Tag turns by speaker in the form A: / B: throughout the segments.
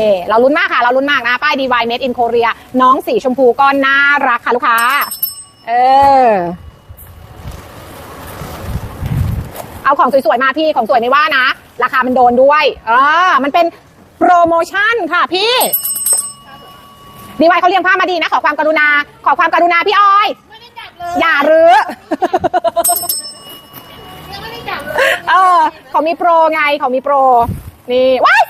A: เอเราลุ้นมากค่ะ เราลุ้นมากนะ ป้าย DY Made in Korea น้องสีชมพูก็น่ารักค่ะลูกค้า เออ เอาของสวยๆมาพี่ ของสวยไม่ว่านะ ราคามันโดนด้วย เออ มันเป็นโปรโมชั่นค่ะพี่ DY เขาเรียงผ้ามาดีนะ ขอความกรุณา ขอความกรุณาพี่ออย
B: ไม่ได้จับเลย
A: อย่ารื้อ
B: ยังไม่ได้จับเลย
A: เออ เขามีโปรไง เขามีโปร นี่ว้ายซาร่าสวย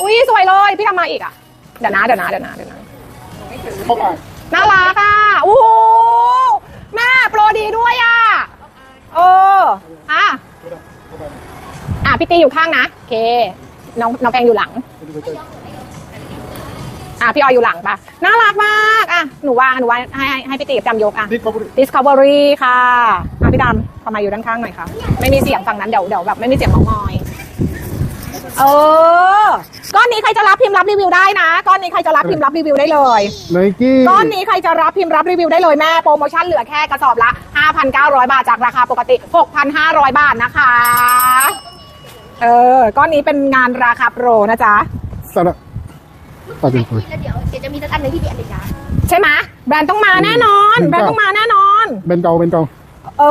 A: อุ้ยสวยเลยพี่ทำมาอีกอะเดี๋ยวนะเดี๋ยวนะเดี๋ยวนะเดี๋ยวนะ
C: เข้าไป
A: น่ารักอะโอ้โหแม่โปรดีด้วยอะเอออะอะพี่ตีอยู่ข้างนะโอเคน้องน้องแพงอยู่หลัง อะพี่ออยอยู่หลังปะน่ารักมากอะหนูวางหนูวางให้ให้ให้พี่ตีกับจำยกอะ
C: นี่เขาพูด
A: Discovery ค่ะอะพี่ดำทำไมอยู่ด้านข้างหน่อยค่ะไม่มีเสียงฝั่งนั้นเดี๋ยวเดี๋ยวแบบไม่มีเสียงมองมอย เออ ก้อนนี้ใครจะรับพิมพ์รับรีวิวได้นะ ก้อนนี้ใครจะรับพิมพ์รับรีวิวได้เลย
C: ไนกี้
A: ก้อนนี้ใครจะรับพิมพ์รับรีวิวได้เลยแม่โปรโมชั่นเหลือแค่กระสอบละ 5,900 บาทจากราคาปกติ 6,500 บาทนะคะ เออ ก้อนนี้เป็นงานราคาโปรนะจ๊ะ
C: สระตัดเป็นตัว
B: แล้วเดี๋ยวเดี๋ยวจะมีสักอันหนึ่งที่พี่อันเดียวจ้า
A: ใช่ไหมแบรนด์ต้องมาแน่นอน แบรนด์ต้องมาแน่นอน
C: เป็นเกาเป็นเกา
A: เอ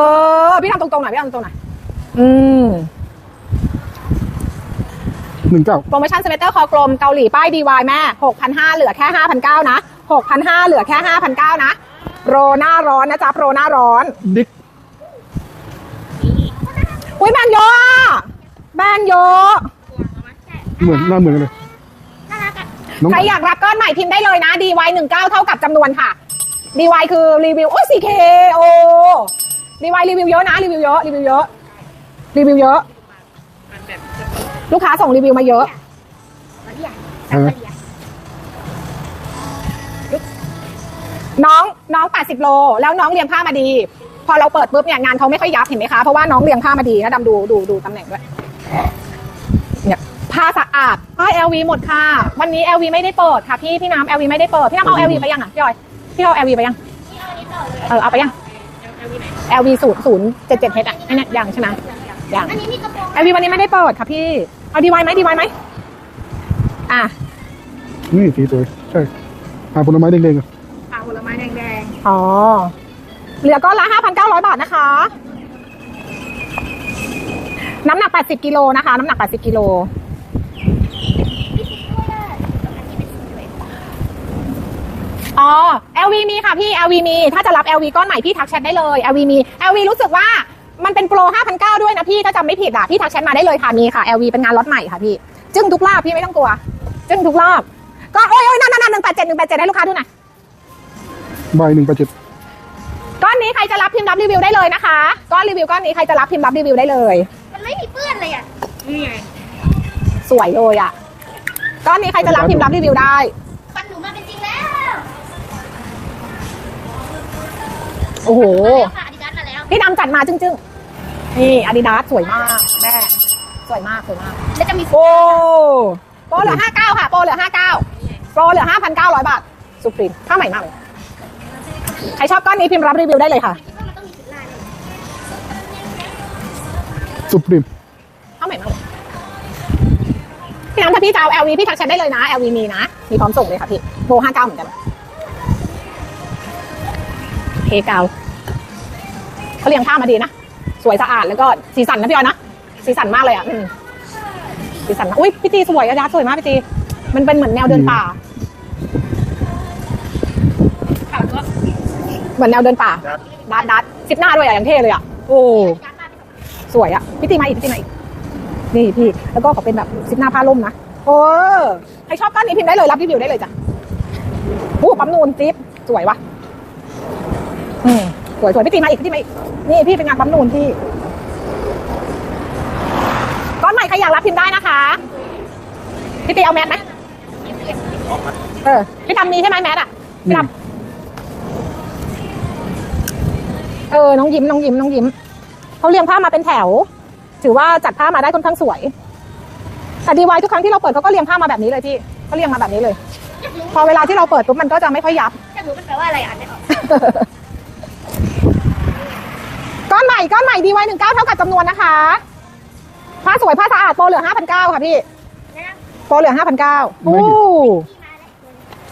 A: อ พี่ทำตรงๆหน่อย พี่ทำตรงๆหน่อย อืม
C: หนึ่งเก้า
A: โปรโมชั่นสเวตเตอร์คอกลมเกาหลีป้ายดีวายแม่6,500เหลือแค่5,900นะ6,500เหลือแค่5,900นะโปรหน้าร้อนนะจ๊ะโปรหน้าร้อน
C: ดิก
A: อุ้ยแบรนด์เยอะอะแบรนด์เยอะ
C: เหมือนหน้าเหมือนกันเลย
B: น่ารักอะ
C: น้อง
A: ใครอยากรับก้อนใหม่พิมพ์ได้เลยนะ DY 19เท่ากับจำนวนค่ะ DY คือรีวิวโอ้ 4K โอ้ DY รีวิวเยอะนะรีวิวเยอะรีวิวเยอะรีวิวเยอะ ลูกค้าส่งรีวิวมาเยอะ
B: มาเรียกจับมาเรียก
A: น้องน้อง80โล แล้วน้องเรียงผ้ามาดี พอเราเปิดปุ๊บเนี่ยงานเขาไม่ค่อยยับเห็นไหมคะ เพราะว่าน้องเรียงผ้ามาดีนะดำดูดูดูตำแหน่งด้วยเนี่ยผ้าสะอาดป้าย LV หมดค่ะ วันนี้ LV ไม่ได้เปิดค่ะพี่พี่น้ำ LV ไม่ได้เปิด พี่น้ำเอา LV ไปยังอะพี่ออย พี่เอา LV ไปยัง
B: นี่เอาอันนี้ต่อเลย
A: เออเอาไปยัง LV ศูนย์ศูนย์เจ็ดเจ็ดเฮดอะไอ้เนี่ยยังใช่ไหมยัง
B: อันนี้มีกระ โปรง
A: LV วันนี้ไม่ได้เปิดค่ะพี่ เอาดีไวไหมดีไวไหม อะ
C: นี่สีสวยใช่หาผลไม้แดงๆอะ
B: ปลาผลไม้แดง
A: อ๋อ เหลือก้อนละ5,900บาทนะคะ น้ำหนัก80กิโลนะคะ น้ำหนัก80กิโล อ๋อ LV มีค่ะพี่ LV มี ถ้าจะรับ LV ก้อนใหม่พี่ทักแชทได้เลย LV มี LV รู้สึกว่า มันเป็นโปร 5,900 ด้วยนะพี่ ถ้าจำไม่ผิดอะ พี่ทักแชทมาได้เลยค่ะ มีค่ะ LV เป็นงานล็อตใหม่ค่ะพี่ จึ้งทุกรอบพี่ไม่ต้องกลัว จึ้งทุกรอบ ก็โอ้ยโอ้ยนั่นนั่นนั่นหนึ่งแปดเจ็ดหนึ่งแปดเจ็ดให้ลูกค้าดูหน่อย
C: ใบหนึ่งแปดเจ็ด
A: ก้อนนี้ใครจะรับพิมพ์รับรีวิวได้เลยนะคะ ก้อนรีวิวก้อนนี้ใครจะรับพิมพ์รับรีวิวได้เลย
B: ๆมันไม่มีเปื้อนเลยอะนี่ไง
A: สวยเลยอะ ก้อนนี้ใครจะรับพิมพ์รับรีวิวได้
B: ฟันหนูมาเป็นจริงแล้ว
A: โอ้โห พี่ดำจัดมาจึ้งๆ นี่อาดิดาสสวยมากแม่สวยมากสวยมาก
B: แล้วจะมี
A: โอ้โปรเหลือ 59 ค่ะโปรเหลือ 59โปรเหลือ 5,900 บาทสุพรีมผ้าใหม่มากเลยใครชอบก้อนนี้พิมพ์รับรีวิวได้เลยค่ะ
B: คิดว่ามันต้องมีชุดลายเลย
C: สุพรีม
A: ผ้าใหม่มากเลยพี่น้ำถ้าพี่จะเอา LV พี่ทักแชทได้เลยนะ LV มีนะ มีพร้อมส่งเลยค่ะพี่โปร59 เหมือนกันเทกาว เขาเรียงผ้ามาดีนะ สวยสะอาดแล้วก็สีสันนะพี่ออยนะ สีสันมากเลยอะอืมสีสันมากอุ้ยพี่ตีสวยอะดาสวยมากพี่ตีมันเป็นเหมือนแนวเดินป่า
B: ค่ะก็
A: เหมือนแนวเดินป่าดัดดัดซิปหน้าด้วยอะอย่างเท่เลยอะโอ้
B: การมาเป็นแบบ
A: สวยอะพี่ตีมาอีกพี่ตีมาอีกนี่พี่ แล้วก็ขอเป็นแบบซิปหน้าผ้าล่มนะโอ้ใครชอบก้านนี้พิมพ์ได้เลยรับรีวิวได้เลยจ้ะโอ้ปั๊มนูนจิ๊บสวยวะอืมส วยสวยพี่ตีมาอีกพี่ตีมาอีกนี่พี่เป็นงานปั๊มนูนพี่ก้อนใหม่ใครอยากรับพิมพ์ได้นะคะพี่ตีเอาแมสไหมเออพี่ทำมีใช่ไหมแมสอะพี่ทำเออน้องยิ้มน้องยิ้มน้องยิ้มเขาเรียงผ้ามาเป็นแถว ถือว่าจัดผ้ามาได้ค่อนข้างสวยแต่ดีไวทุกครั้งที่เราเปิดเขาก็เรียงผ้ามาแบบนี้เลยพี่เขาเรียงมาแบบนี้เลย
B: อยากรู้
A: พอเวลาที่เราเปิดปุ๊บมันก็จะไม่ค่อยยับ
B: อยากรู้มันแปลว่าอะไรอ่านไม่ออก
A: ก้อนใหม่ก้อนใหม่ดีไวหนึ่งเก้าเท่ากับจำนวนนะคะ ผ้าสวยผ้าสะอาดโปรเหลือห้าพันเก้าค่ะพี่
B: นะ
A: โปรเหลือห้าพันเก้าโอ้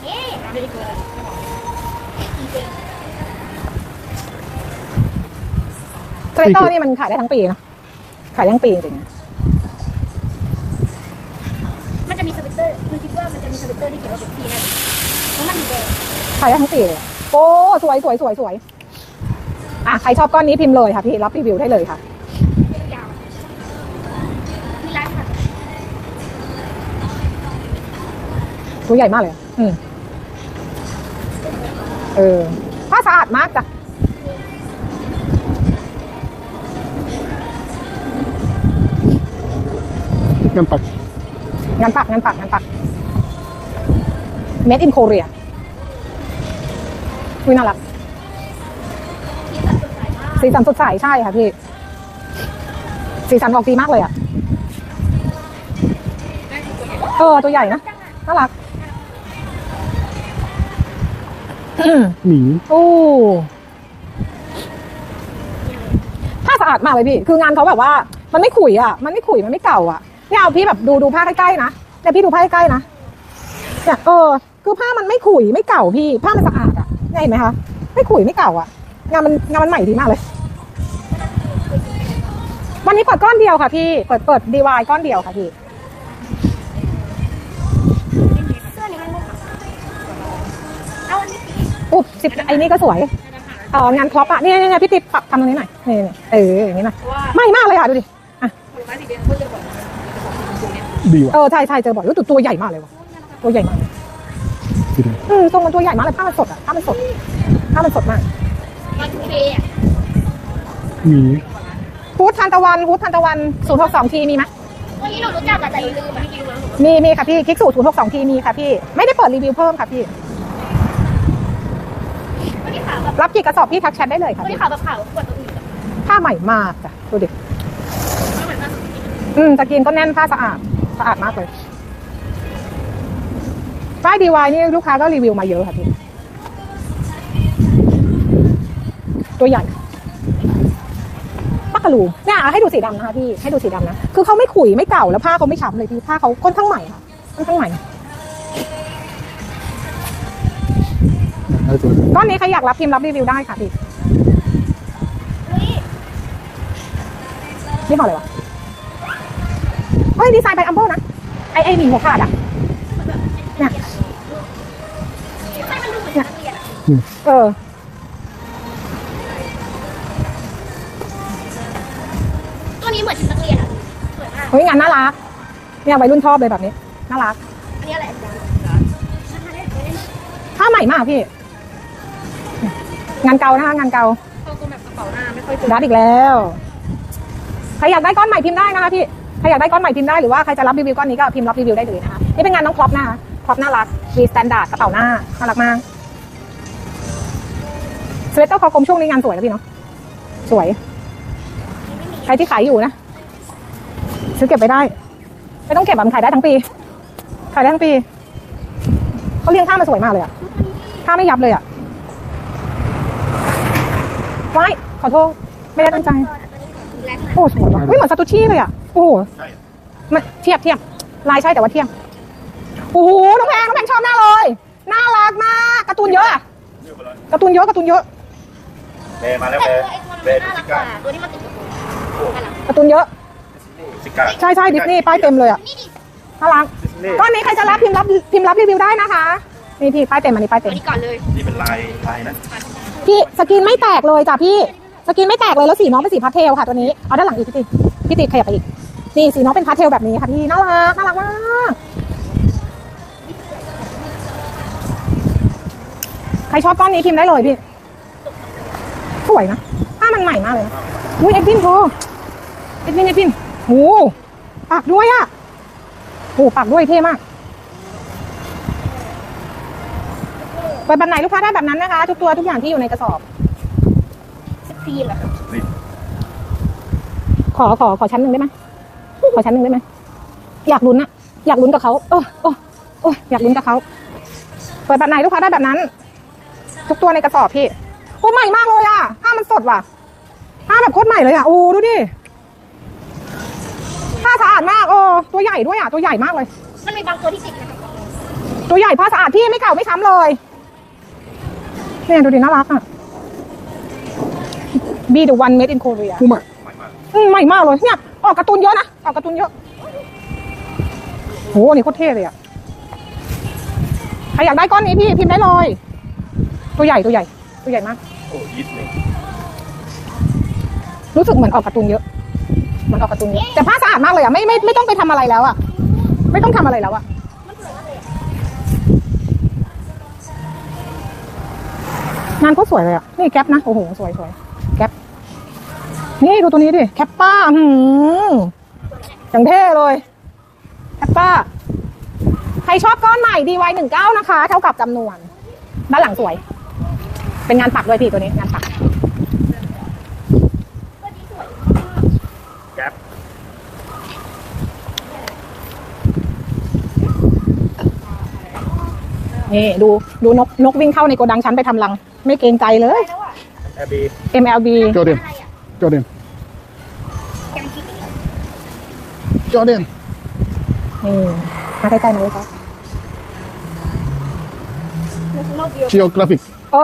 B: นี่มาเลยเอ๊ะ
A: สเตอร์นี่มันขายได้ทั้งปีนะขายได้ทั้งปีจริงๆนะ
B: มันจะมีสวิตเตอร์คุณคิดว่ามันจะมีสวิตเตอร์ที่เขียนว่าเป็นปีแน่เพราะมันมีแดง
A: ขายได้ทั้งปีเลยโอ้สวยสวยสวยสวย อะใครชอบก้อนนี้พิมพ์เลยค่ะพี่รับรีวิวได้เลยค่ะ
B: ยาวมีร้านค่ะ
A: ตัวใหญ่มากเลยอะอืมเออผ้าสะอาดมากจ้ะ
C: งานปัก
A: งานปัก งานปัก งานปัก made in Korea อุ้ยน่ารัก
B: ที่ตัดสดใสมาก
A: สีสันสดใสใช่ค่ะพี่ สีสันออกดีมากเลยอะ เออ ตัวใหญ่นะ น่ารักอืม
C: หมี
A: โอ้ผ้าสะอาดมากเลยพี่ คืองานเขาแบบว่า มันไม่ขุยอะ มันไม่ขุย มันไม่เก่าอะเนี่ยเอาพี่แบบดูดูผ้าใกล้ๆนะเนี่ยพี่ดูผ้าใกล้ๆนะเนี่ยเออ คือผ้ามันไม่ขุยไม่เก่าพี่ ผ้ามันสะอาดอะเนี่ยเห็นไหมคะ ไม่ขุยไม่เก่าอะ งานมันงานมันใหม่ดีมากเลย วันนี้เปิดก้อนเดียวค่ะพี่เปิดเปิดดีวายก้อนเดียวค่ะพี่
B: เสื้อนี้มันไม่ขาวเอาอันนี้สี
A: อุ๊บสิบไอ้นี่ก็สวยเอองานครอปอะเนี่ยเนี่ยเนี่ยพี่ติ๊บปรับทำตรงนี้หน่อยนี่นี่เอออย่างนี้หน่อย
B: เพราะว่า
A: ไม่มากเลยอะดูดิ
B: ผลไม้สีแดงเขาจะบอกตรงเนี้ย
C: ดีว่ะ
A: เออใช่ใช่เจอบ่อยรู้ตัวตัวใหญ่มากเลยว่ะตัวใหญ่มาก
C: สีแดง
A: อืมทรงมันตัวใหญ่มากเลยผ้ามันสดอะผ้ามันสดผ้ามันสดมาก
B: มันทูเดย์อะ
C: หมี
A: ฮูดทานตะวันฮูดทานตะวันศูนย์หกสองทีมีไหม
B: วันนี้หนูรู้จักแต่แต่หนูลืมอะไม่รู้แล้ว
A: มีมีค่ะพี่คลิกสูตรศูนย์หกสองทีมีค่ะพี่ไม่ได้เปิดรีวิวเพิ่มค่ะพี่
B: วันนี้ขาวแบบ
A: รับกี่กระสอบพี่ทักแชทได้เลยค่ะ
B: วันนี้
A: พี่
B: ขาวแบบขาวกว่าตัวอื่นอะ
A: ผ้าใหม่มากจ้ะดูดิ
B: ไม่เหมือนกัน
A: อืมตะกินก็แน่นผ้าสะอาดสะอาดมากเลยป้ายดีวายนี่ลูกค้าก็รีวิวมาเยอะค่ะพี่ ตัวใหญ่ปั กกะลูเนี่ยเอาให้ดูสีดำนะคะพี่ให้ดูสีดำนะคือเขาไม่ขุยไม่เก่าแล้วผ้าเขาไม่ช้ำเลยพี่ผ้าเขาค่อนข้างใหม่ค่ะค่อนข้างใหม่
C: อะไรตัว
A: ก้อนนี้ใครอยากรับพิมพ์รับรีวิวได้ค่ะพี่
B: เฮ้ย
A: นี่บอกเลยวะเฮ้ยดีไซน์ไปอัมเบิลนะไอไอหมีหัวขาดอะเนี่ย
B: ใช่มันดูเหมือนนักเรียนอ่
A: ฮ้ยงานน่ารัก เนี่ยวัยรุ่นชอบเลยแบบนี้ น่ารัก
B: อันนี้อะไรอาจารย์
A: ผ้าใหม่มากพี่ งานเก่านะคะงานเก่า
B: พอตัวแบบกระเป๋าหน้าไม่ค่อยเจอ
A: รัดอีกแล้ว ใครอยากได้ก้อนใหม่พิมพ์ได้นะคะพี่ ใครอยากได้ก้อนใหม่พิมพ์ได้หรือว่าใครจะรับรีวิวก้อนนี้ก็พิมพ์รับรีวิวได้เลยนะคะ นี่เป็นงานน้องครอปนะคะครอปน่ารัก มีสแตนดาร์ดกระเป๋าหน้า น่ารักมากสเวตเตอร์คอกลมช่วงนี้งานสวยนะพี่เนาะ สวย ใครที่ขายอยู่นะ ซื้อเก็บไปได้ ไม่ต้องเก็บแบบขายได้ทั้งปี ขายได้ทั้งปี เขาเลี้ยงผ้ามาสวยมากเลยอะผ้าไม่ยับเลยอะไว้ขอโทษ ไม่ได้ตั้งใจ
B: แรง
A: โอ้สวยว่ะเฮ้ยเหมือนซาตูชิเลยอะโอ้โหมันเทียบเทียบลายใช่แต่ว่าเทียบโอ้โหน้องแพงน้องแพงชอบหน้าเลย น่ารักมากการ์ตูนเยอะอะการ์ตูนเยอะการ์ตูนเยอะ
D: เบมาแล้ว
B: แต่
D: เบ
B: ตัวไอ้ตัวนั้นน่ารักกว่าตัวที่มันติดกระโปรงน่ารัก
A: การ์ตูนเยอะ
D: สิก้า
A: ใช่ใช่ดิสนีย์ป้ายเต็มเลยอะ
B: นี่ดิ
A: น่ารัก
D: ดิสนีย์
A: ก้อนนี้ใครจะรับพิมพ์รับพิมพ์รับรีวิวได้นะคะนี่พี่ป้ายเต็มอันนี้ป้าย
B: ตั
A: เต็
B: ว
A: ม
B: นี้ก่อนเลย
D: นี่เป็นลายลายนะ
A: พี่สกินไม่แตกเลยจ้ะพี่สกินไม่แตกเลยแล้วสีน้องเป็นสีพาสเทลค่ะตัวนี้เอาด้านหลังอีกพี่ติพี่ติขยับไปอีกนี่สีน้องเป็นพาสเทลแบบนี้ค่ะพี่น่ารักน่ารักมากใครชอบก้อนนี้พิมพ์ได้เลยพี่สวยนะผ้ามันใหม่มากเลยนะอุ้ยเอ็ดวินโทเอ็ดวินเอ็ดวิน โอ้ปากด้วยอะโอ้ปากด้วยเท่มากเปิดแบบไหนลูกค้าได้แบบนั้นนะคะ ทุกตัวทุกอย่างที่อยู่ในกระสอบ
B: สกรีนเหรอ
A: ขอขอขอชั้นหนึ่งได้ไหมขอชั้นหนึ่งได้ไหมอยากลุ้นอะอยากลุ้นกับเขาเออเออโอ้ยอยากลุ้นกับเขาเปิดแบบไหนลูกค้าได้แบบนั้น ทุกตัวในกระสอบพี่โอ้ใหม่มากเลยอะผ้ามันสดว่ะผ้าแบบโคตรใหม่เลยอะโอ้ดูดิผ้าสะอาดมากโอ้ตัวใหญ่ด้วยอะตัวใหญ่มากเลย
B: มันมีบางตัวที่ติดนะคะ
A: ตัวใหญ่ผ้าสะอาดพี่ไม่เก่าไม่ช้ำเลยเนี่ยดูดิน่ารักอะ Be the one made in Korea
C: พูม่า
A: อืมใหม่มากเลยเนี่ยออกการ์ตูนเยอะนะออกการ์ตูนเยอะโหนี่โคตรเท่เลยอะใครอยากได้ก้อนนี้พี่พิมพ์ได้เลยตัวใหญ่ตัวใหญ่ ตัวใหญ่มาก
D: โอ้ยิสเลย
A: รู้สึกเหมือนออกการ์ตูนเยอะเห มือนออกการ์ตูนเยอะแต่ผ้าสะอาดมากเลยอะไม่ไม่ไม่ต้องไปทำอะไรแล้วอะไม่ต้องทำอะไรแล้วอะงานก็สวยเลยอะนี่แก๊ปนะโอ้โหสวยสวยแก๊ปนี่ดูตัวนี้ดิแคปป้าหืมอย่างเท่เลยแคปป้าใครชอบก้อนใหม่ DY หนึ่งเก้านะคะ เท่ากับจำนวน ด้านหลังสวย เป็นงานปักด้วยพี่ตัวนี้งานปัก นี่ดูดูนกนกวิ่งเข้าในโกดังชั้นไปทำรัง ไม่เกรงใจเลย
B: แล้วอะ
D: แอบบี
A: MLB
C: จอเดน
B: อะไรอะ
C: จอเดน
B: แกมันคิดอย่างนี้
C: จอเดน
A: นี่มาใกล้ๆหน่อยครับ
B: โลกเดียว
C: จีโอกราฟิก
A: เอ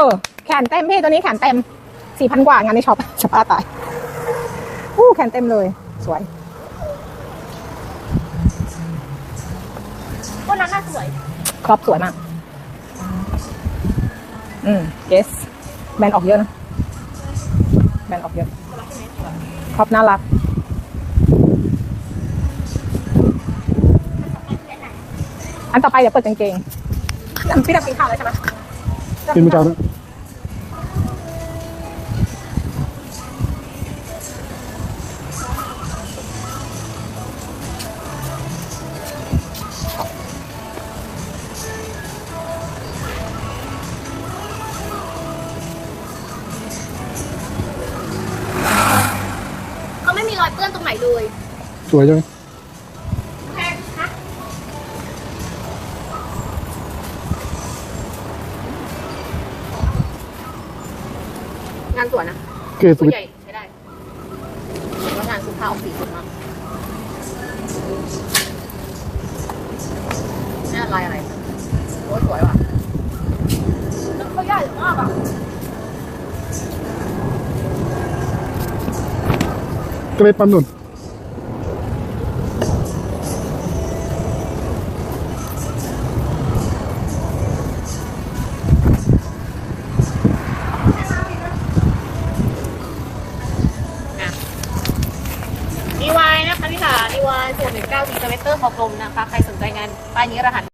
A: อแขนเต็มพี่ตัวนี้แขนเต็มสี่พันกว่างานในช็อปสภาพตายอู้แขนเต็มเลย สวย
B: ก็นั้นน่าสวย
A: ครอบสวยมาก อืม yes แบนออกเยอะนะ แบนออกเยอะ ครอบน่ารัก อันต่อไปเดี๋ยวเปิดกางเกงพี่ดำกินข้าวแล้วใช่ไหม
C: กินไมื่อเช้านะ
B: เรอยเปื้อนตรงไหนเลย
C: สวยใช่ไหม
A: งานสวยนะ
C: เกส
A: ตัว
C: วิต
A: ใหญ่ใช้ได้แล้วงานสุภาพออกสีสวยมากนี่ลายอะไรโอ้ยสวยว่ะ
B: เขาใหญ่มากอะ
C: เกรดปั๊มนุ่น
A: ดีวายนะคะพี่ขาดีวายส่วนหนึ่ง ป้ายนี้รหัส